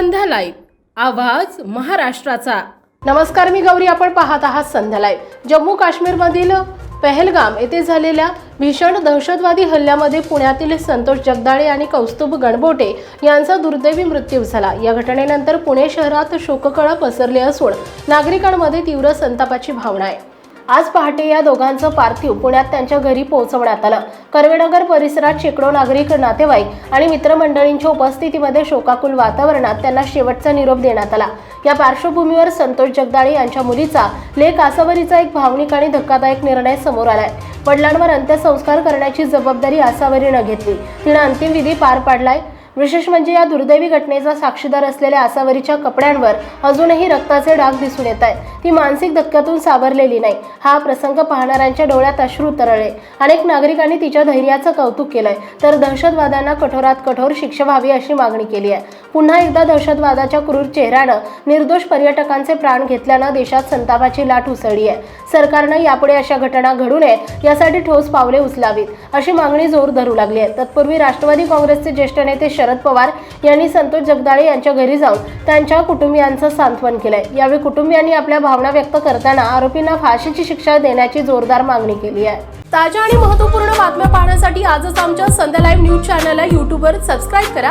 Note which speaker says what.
Speaker 1: संध्या live. आवाज महाराष्ट्राचा. नमस्कार मी गौरी. आपण पाहत आहात संध्या लाईव्ह. जम्मू काश्मीरमधील पहलगाम येथे झालेल्या भीषण दहशतवादी हल्ल्यामध्ये पुण्यातील संतोष जगदाळे आणि कौस्तुभ गणबोटे यांचा दुर्दैवी मृत्यू झाला. या घटनेनंतर पुणे शहरात शोककळा पसरली असून नागरिकांमध्ये तीव्र संतापाची भावना आहे. आज पहाटे या दोघांचं पार्थिव पुण्यात त्यांच्या घरी पोहोचवण्यात आलं. कर्वेनगर परिसरात शेकडो नागरिक नातेवाईक आणि मित्रमंडळींच्या उपस्थितीमध्ये शोकाकुल वातावरणात त्यांना शेवटचा निरोप देण्यात आला. या पार्श्वभूमीवर संतोष जगदाळे यांच्या मुलीचा लेख आसावरीचा एक भावनिक आणि धक्कादायक निर्णय समोर आलाय. वडिलांवर अंत्यसंस्कार करण्याची जबाबदारी आसावरीनं घेतली. तिनं अंतिम विधी पार पाडलाय. विशेष म्हणजे या दुर्दैवी घटनेचा साक्षीदार असलेल्या आसावरीच्या कपड्यांवर अजूनही रक्ताचे डाग दिसून येत आहेत. ती मानसिक धक्क्यातून सावरलेली नाही. हा प्रसंग पाहणाऱ्यांच्या डोळ्यात अश्रू तरळले. अनेक नागरिकांनी तिच्या धैर्याचं कौतुक केलंय. तर दहशतवाद्यांना कठोरात कठोर शिक्षा व्हावी अशी मागणी केली आहे. पुन्हा एकदा दहशतवादाच्या क्रूर चेहऱ्यानं निर्दोष पर्यटकांचे प्राण घेतल्यानं देशात संतापाची लाट उसळली आहे. सरकारनं यापुढे अशा घटना घडू नयेत यासाठी ठोस पावले उचलावीत अशी मागणी जोर धरू लागली आहे. तत्पूर्वी राष्ट्रवादी काँग्रेसचे ज्येष्ठ नेते शरद पवार यांनी संतोष जगदाळे यांच्या घरी जाऊन त्यांच्या कुटुंबियांचं सांत्वन केलंय. यावेळी कुटुंबियांनी आपल्या भावना व्यक्त करताना आरोपींना फाशीची शिक्षा देण्याची जोरदार मागणी केली आहे. ताज्या आणि महत्त्वपूर्ण बातम्या पाहण्यासाठी आजच आमच्या संध्या लाईव्ह न्यूज चॅनलला यूट्यूबवर सबस्क्राईब करा.